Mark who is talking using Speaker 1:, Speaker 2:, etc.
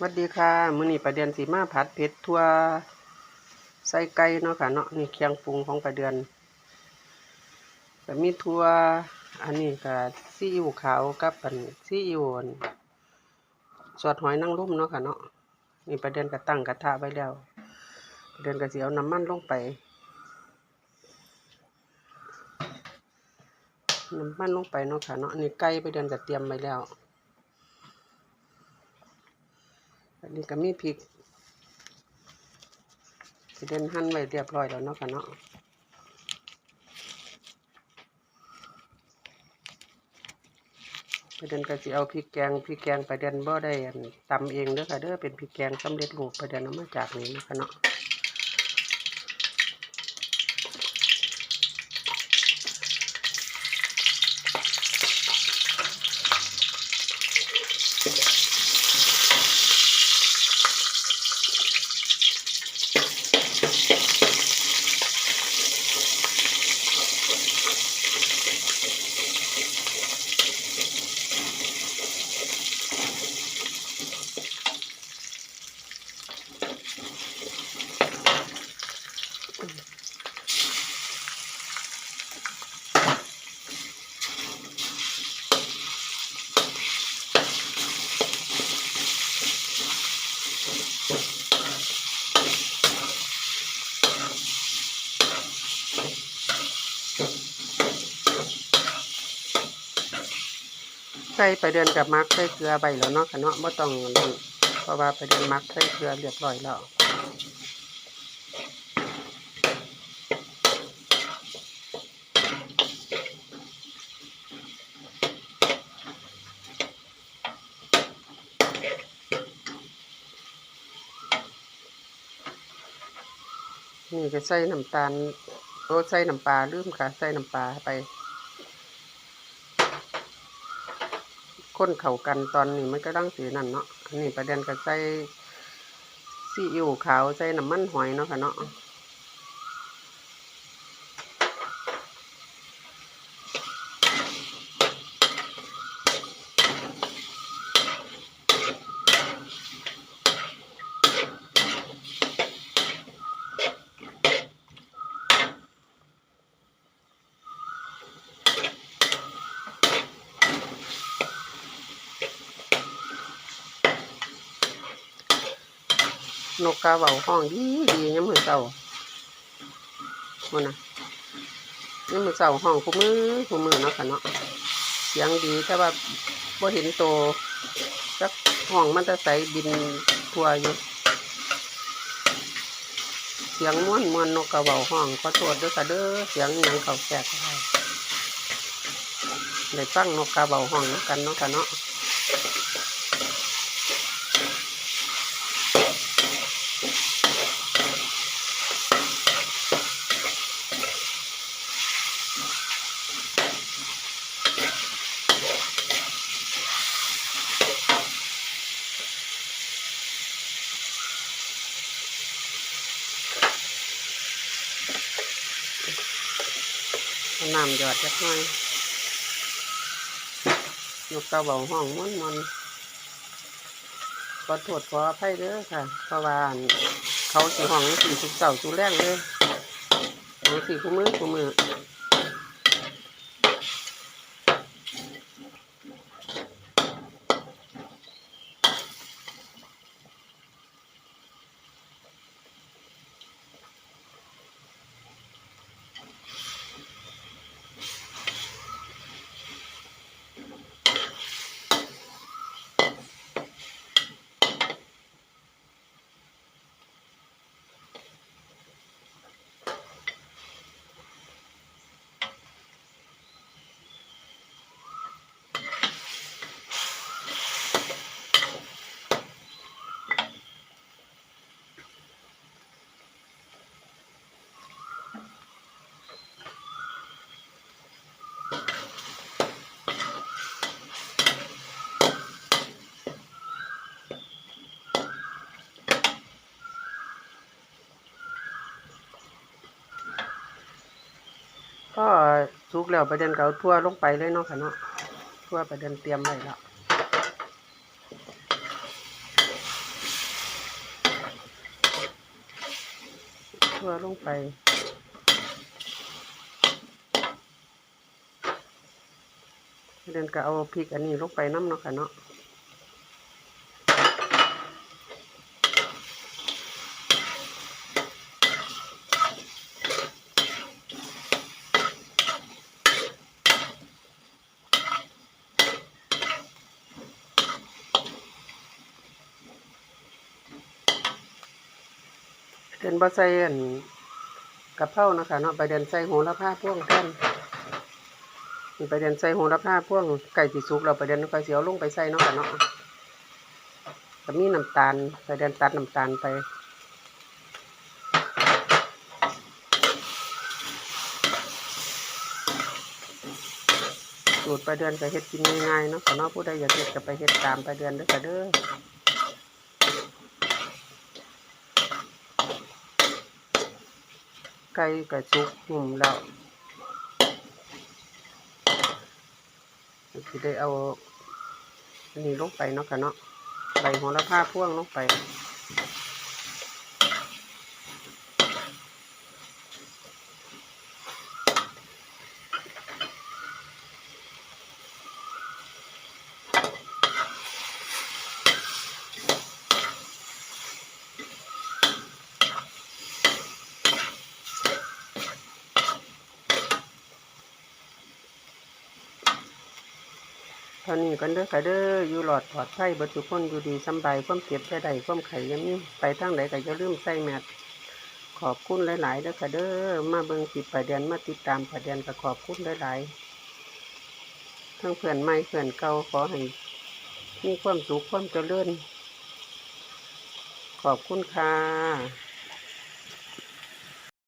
Speaker 1: สวัสดีค่ะ มื้อนี้ประเดือนสีมาผัดเผ็ดทั่วใส่ไก่เนาะค่ะเนาะนี่เคียงปรุงของประเดือนก็มีทั่วอันนี้ก็ซีอิ๊วขาวกับอันซีอิ๊วอั่นซอสหอยนางรมเนาะค่ะเนาะนี่ประเดือนก็ตั้งกระทะไว้แล้วประเดือนก็สิเอาน้ำมันลงไปน้ำมันลงไปเนาะค่ะเนาะนี่ไก่ประเดือนก็เตรียมไว้แล้ว อันนี้ก็มีพริกสิเดินหั่นไว้เรียบร้อยแล้วเนาะค่ะเนาะไปเดินก็สิเอาพริกแกงพริกแกงไปเดินบ่ได้ตำเองเด้อค่ะเด้อเป็นพริกแกงสำเร็จรูปไปเดินเอามาจากนี้นะคะเนาะ ใส่ไปเดินกับมักใส่เกลือไปแล้วเนาะค่ะเนาะบ่ต้องนั่นเพราะว่าไปเดินมักใส่เกลือเรียบร้อยแล้วนี่ก็ใส่น้ำตาลโอ้ใส่น้ำปลาลืมค่ะ ใส่น้ำปลาไป คนเข่ากันตอนนี้มันก็ดังสีนั่นเนาะอันนี้ประเด็นก็ใส่ซีอิ๊วขาวใส่น้ำมันหอยเนาะค่ะเนาะ นกกาเบาห้องดีดียังมือเศร้ามันนะยังมือเศร้าห้องคู่มือคู่มือเนาะค่ะเนาะเสียงดีแต่ว่าบ่เห็นโตจักห้องมันจะใสบินทัวอยู่เสียงม้วนม้วนนกกระเบาห้องขอโทษด้วยค่ะเด้อเสียงยังเขาแก่ก็ได้ฟังนกกระเบาห้องกันเนาะค่ะเนาะ น้ำหยอดจักหน่อยนกกระเบาห้องมันมันขอโทษขออภัยเด้อค่ะ เพราะว่าเขาสีห้องสีสุกเสาสุกแรงเลยห้องสีคู่มือคู่มือ ก็สุกแล้วประเด็นเก่าทั่วลงไปเลยเนาะค่ะเนาะทั่วประเด็นเตรียมไว้แล้วทั่วลงไปประเด็นก็เอาพริกอันนี้ลงไปน้ำเนาะค่ะเนาะ เดินบ่ใส่อันกะเพรานะคะเนาะไปเดินใส่โหระพาพ่วงแท่นไปเดินใส่โหระพาพ่วงไก่สีสุกเราไปเดินก็เสียวลงไปใส่เนาะค่ะเนาะก็มีน้ำตาลไปเดินตัดน้ำตาลไปสูตรไปเดือนก็เฮ็ดกินง่ายๆเนาะค่ะเนาะผู้ใดอยากเฮ็ดก็ไปเฮ็ดตามไปเดือนด้อค่ะเด้อ ไก่กระจุกหุ่มแล้วจะได้เอานี่ลงไปเนาะค่ะเนาะใบโหระพาพ่วงลงไป ท่านี้กันเด้อค่ะเด้ออยู่หลอดปลอดภัยเบิดทุกคนอยู่ดีสบายความเจ็บแค่ใดความไข่ยังมีไปทางใดก็อย่าลืมใส่แมสขอบคุณหลายๆเด้อค่ะเด้อมาเบิ่งคลิปประเด็นมาติดตามประเด็นก็ขอบคุณหลายๆทั้งเพื่อนใหม่เพื่อนเก่าขอให้มีความสุขความเจริญขอบคุณค่ะ